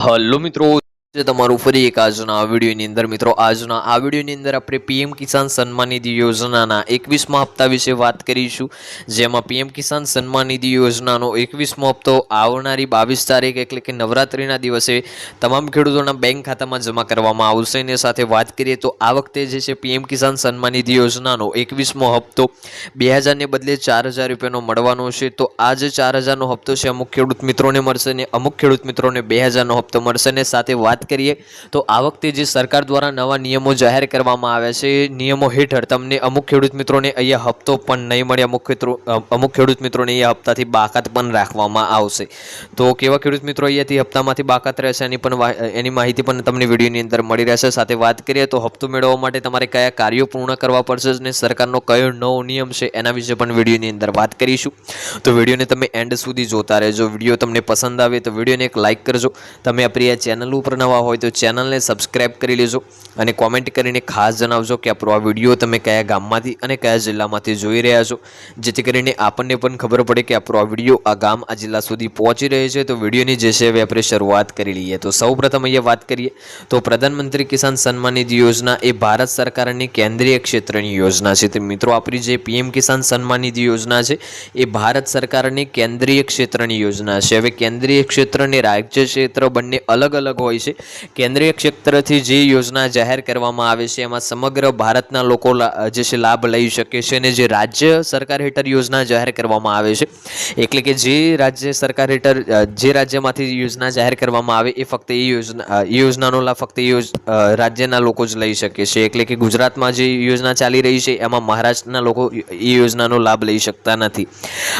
Hello મિત્રો છે તમારું ફરી એક આજના આ વિડીયોની અંદર મિત્રો, આજના આ વિડીયોની અંદર આપણે પીએમ કિસાન સન્માન નિધિ યોજનાના એકવીસમા હપ્તા વિશે વાત કરીશું. જેમાં પીએમ કિસાન સન્માન નિધિ યોજનાનો એકવીસમો હપ્તો આવનારી બાવીસ તારીખ એટલે કે નવરાત્રિના દિવસે તમામ ખેડૂતોના બેંક ખાતામાં જમા કરવામાં આવશે. અને સાથે વાત કરીએ તો આ વખતે જે છે પીએમ કિસાન સન્માન નિધિ યોજનાનો એકવીસમો હપ્તો બે હજારને બદલે ચાર હજાર રૂપિયાનો મળવાનો છે. તો આ જે ચાર હજારનો હપ્તો છે, અમુક ખેડૂત મિત્રોને મળશે ને અમુક ખેડૂત મિત્રોને બે હજારનો હપ્તો મળશે. અને સાથે વાત કરીએ, તો આ વખતે જે સરકાર દ્વારા નવા નિયમો જાહેર કરવામાં આવ્યા છે, નિયમો હેઠળ તમને અમુક ખેડૂત મિત્રોને અહીંયા હપ્તો પણ નહીં મળે, અમુક અમુક ખેડૂત મિત્રોને અહીંયા હપ્તાથી બાકાત પણ રાખવામાં આવશે. તો કેવા ખેડૂત મિત્રો અહીંયાથી હપ્તામાંથી બાકાત રહેશે એની પણ એની માહિતી પણ તમને વિડીયોની અંદર મળી રહેશે. સાથે વાત કરીએ તો હપ્તો મેળવવા માટે તમારે કયા કાર્યો પૂર્ણ કરવા પડશે અને સરકારનો કયો નવો નિયમ છે એના વિશે પણ વિડીયોની અંદર વાત કરીશું. તો વિડીયોને તમે એન્ડ સુધી જોતા રહેજો. વીડિયો તમને પસંદ આવે તો વિડીયોને એક લાઇક કરજો. તમે આપણી આ ચેનલ ઉપર નવા હોય તો ચેનલને સબસ્ક્રાઇબ કરી લેજો અને કોમેન્ટ કરીને ખાસ જણાવજો કે આપણો આ વીડિયો તમે કયા ગામમાંથી અને કયા જિલ્લામાંથી જોઈ રહ્યા છો. જેથી કરીને આપણને પણ ખબર પડે કે આપણો આ વીડિયો આ ગામ, આ જિલ્લા સુધી પહોંચી રહ્યો છે. તો વિડીયોની જે છે હવે આપણે શરૂઆત કરી લઈએ. તો સૌ પ્રથમ અહીંયા વાત કરીએ. તો પ્રધાનમંત્રી કિસાન સન્માન નિધિ યોજના એ ભારત સરકારની કેન્દ્રીય ક્ષેત્રની યોજના છે. તો મિત્રો, આપણી જે પીએમ કિસાન સન્માન નિધિ યોજના છે એ ભારત સરકારની કેન્દ્રીય ક્ષેત્રની યોજના છે. હવે કેન્દ્રીય ક્ષેત્ર અને રાજ્ય ક્ષેત્ર બંને અલગ અલગ હોય છે. કેન્દ્રીય ક્ષેત્રથી જે યોજના જાહેર કરવામાં આવે છે, એમાં સમગ્ર ભારતના લોકો જે છે, લાભ લઈ શકે છે અને જે રાજ્ય સરકાર હેઠળ યોજના જાહેર કરવામાં આવે છે. એટલે કે જે રાજ્ય સરકાર હેઠળ જે રાજ્યમાંથી યોજના જાહેર કરવામાં આવે, એ ફક્ત એ યોજના યોજનાનો લાભ ફક્ત એ રાજ્યના લોકો જ લઈ શકે છે. એટલે કે ગુજરાતમાં જે યોજના ચાલી રહી છે, એમાં મહારાષ્ટ્રના લોકો એ યોજનાનો લાભ લઈ શકતા નથી.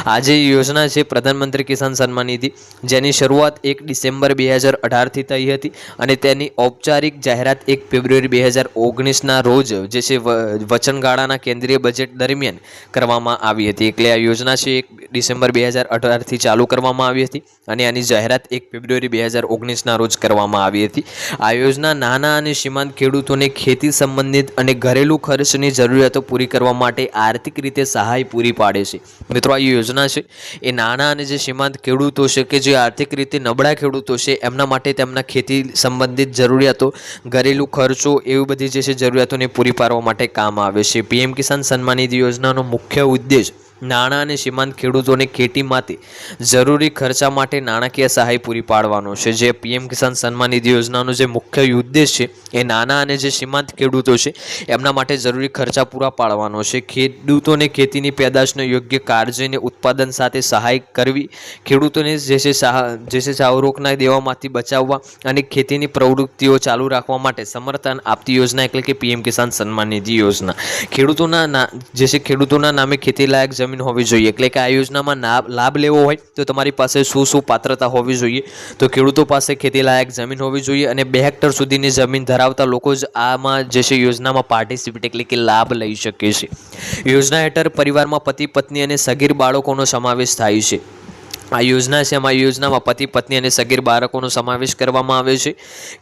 આ જે યોજના છે, પ્રધાનમંત્રી કિસાન સન્માન નિધિ, જેની શરૂઆત એક ડિસેમ્બર બે હજાર અઢારથી થઈ હતી. અને તેની ઔપચારિક જાહેરાત એક ફેબ્રુઆરી બે હજાર ઓગણીસના રોજ, જે છે વચનગાળાના કેન્દ્રીય બજેટ દરમિયાન કરવામાં આવી હતી. એટલે આ યોજના છે એક ડિસેમ્બર બે હજાર અઢારથી ચાલુ કરવામાં આવી હતી અને આની જાહેરાત એક ફેબ્રુઆરી બે હજાર ઓગણીસના રોજ કરવામાં આવી હતી. આ યોજના નાના અને સીમાંત ખેડૂતોને ખેતી સંબંધિત અને ઘરેલું ખર્ચની જરૂરિયાતો પૂરી કરવા માટે આર્થિક રીતે સહાય પૂરી પાડે છે. મિત્રો, આ યોજના છે, એ નાના અને જે સીમાંત ખેડૂતો છે કે જે આર્થિક રીતે નબળા ખેડૂતો છે, એમના માટે તેમના ખેતી સંબંધિત જરૂરિયાતો, ઘરેલું ખર્ચો એવી બધી જે છે જરૂરિયાતોને પૂરી પાડવા માટે કામ આવે છે. પીએમ કિસાન સન્માન નિધિ યોજનાનો મુખ્ય ઉદ્દેશ નાણાં અને સીમાંત ખેડૂતોને ખેતી માટે જરૂરી ખર્ચા માટે નાણાકીય સહાય પૂરી પાડવાનો છે. જે પીએમ કિસાન સન્માન નિધિ યોજનાનો જે મુખ્ય ઉદ્દેશ છે, એ નાના અને જે સીમાંત ખેડૂતો છે, એમના માટે જરૂરી ખર્ચા પૂરા પાડવાનો છે. ખેડૂતોને ખેતીની પેદાશનો યોગ્ય કાળજીને ઉત્પાદન સાથે સહાય કરવી, ખેડૂતોને જે છે જે છે સાવરોકના દેવામાંથી બચાવવા અને ખેતીની પ્રવૃત્તિઓ ચાલુ રાખવા માટે સમર્થન આપતી યોજના એટલે કે પીએમ કિસાન સન્માન નિધિ યોજના. ખેડૂતોના જે છે ખેડૂતોના નામે ખેતીલાયક જમીન હોવી જોઈએ. એટલે કે આ યોજનામાં લાભ લેવો હોય તો તમારી પાસે શું શું પાત્રતા હોવી જોઈએ? તો ખેડૂતો પાસે ખેતીલાયક જમીન હોવી જોઈએ અને બે હેક્ટર સુધીની જમીન ધરાવતા લોકો જ આમાં જે છે યોજનામાં પાર્ટિસિપેટ એટલે કે લાભ લઈ શકે છે. યોજના હેઠળ પરિવારમાં પતિ પત્ની અને સગીર બાળકોનો સમાવેશ થાય છે. આ યોજના છે. એમાં આ યોજનામાં પતિ, પત્ની અને સગીર બાળકોનો સમાવેશ કરવામાં આવે છે.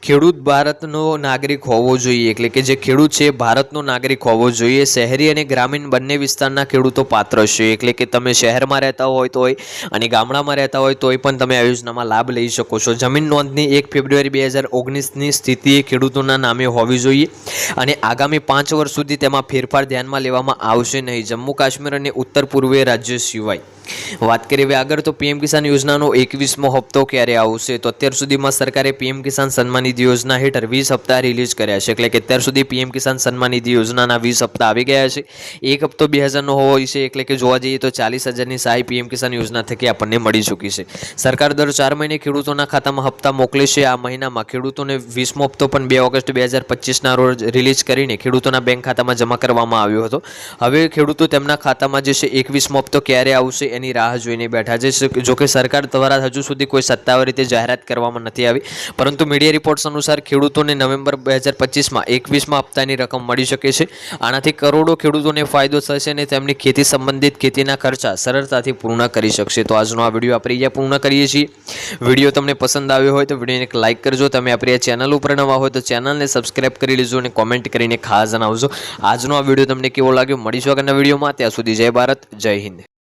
ખેડૂત ભારતનો નાગરિક હોવો જોઈએ. એટલે કે જે ખેડૂત છે ભારતનો નાગરિક હોવો જોઈએ. શહેરી અને ગ્રામીણ બંને વિસ્તારના ખેડૂતો પાત્ર છે. એટલે કે તમે શહેરમાં રહેતા હોય તોય અને ગામડામાં રહેતા હોય તોય પણ તમે આ યોજનામાં લાભ લઈ શકો છો. જમીન નોંધની એક ફેબ્રુઆરી બે હજાર ઓગણીસની સ્થિતિ ખેડૂતોના નામે હોવી જોઈએ અને આગામી પાંચ વર્ષ સુધી તેમાં ફેરફાર ધ્યાનમાં લેવામાં આવશે નહીં. જમ્મુ કાશ્મીર અને ઉત્તર પૂર્વીય રાજ્યો સિવાય. વાત કરીએ આગળ તો પીએમ કિસાન યોજનાનો એકવીસમો હપ્તો ક્યારે આવશે? તો અત્યાર સુધીમાં સરકારે પીએમ કિસાન સન્માન નિધિ યોજના હેઠળ વીસ હપ્તા રિલીઝ કર્યા છે. એટલે કે અત્યાર સુધી પીએમ કિસાન સન્માન નિધિ યોજનાના વીસ હપ્તા આવી ગયા છે. એક હપ્તો બે હજારનો હોવો છે એટલે કે જોવા જઈએ તો ચાલીસ હજારની સહાય પીએમ કિસાન યોજના થકી આપણને મળી ચૂકી છે. સરકાર દર ચાર મહિને ખેડૂતોના ખાતામાં હપ્તા મોકલે છે. આ મહિનામાં ખેડૂતોને વીસમો હપ્તો પણ બે ઓગસ્ટ બે હજાર પચીસના રોજ રિલીઝ કરીને ખેડૂતોના બેંક ખાતામાં જમા કરવામાં આવ્યો હતો. હવે ખેડૂતો તેમના ખાતામાં જે છે એકવીસમો હપ્તો ક્યારે આવશે એની રાહ જોઈને બેઠા છે. જોકે સરકાર દ્વારા હજુ સુધી કોઈ સત્તાવાર રીતે જાહેરાત કરવામાં નથી આવી. પરંતુ મીડિયા રિપોર્ટ્સ અનુસાર ખેડૂતોને નવેમ્બર બે હજાર પચીસમાં એકવીસમાં હપ્તાની રકમ મળી શકે છે. આનાથી કરોડો ખેડૂતોને ફાયદો થશે અને તેમની ખેતી સંબંધિત ખેતીના ખર્ચા સરળતાથી પૂર્ણ કરી શકશે. તો આજનો આ વીડિયો આપણે અહીંયા પૂર્ણ કરીએ છીએ. વીડિયો તમને પસંદ આવ્યો હોય તો વિડીયોને એક લાઇક કરજો. તમે આપણી આ ચેનલ ઉપર નવા હોય તો ચેનલને સબસ્ક્રાઈબ કરી લેજો અને કોમેન્ટ કરીને ખાસ જણાવજો. આજનો આ વીડિયો તમને કેવો લાગ્યો? મળીશું આગળના વિડીયોમાં. ત્યાં સુધી જય ભારત, જય હિન્દ.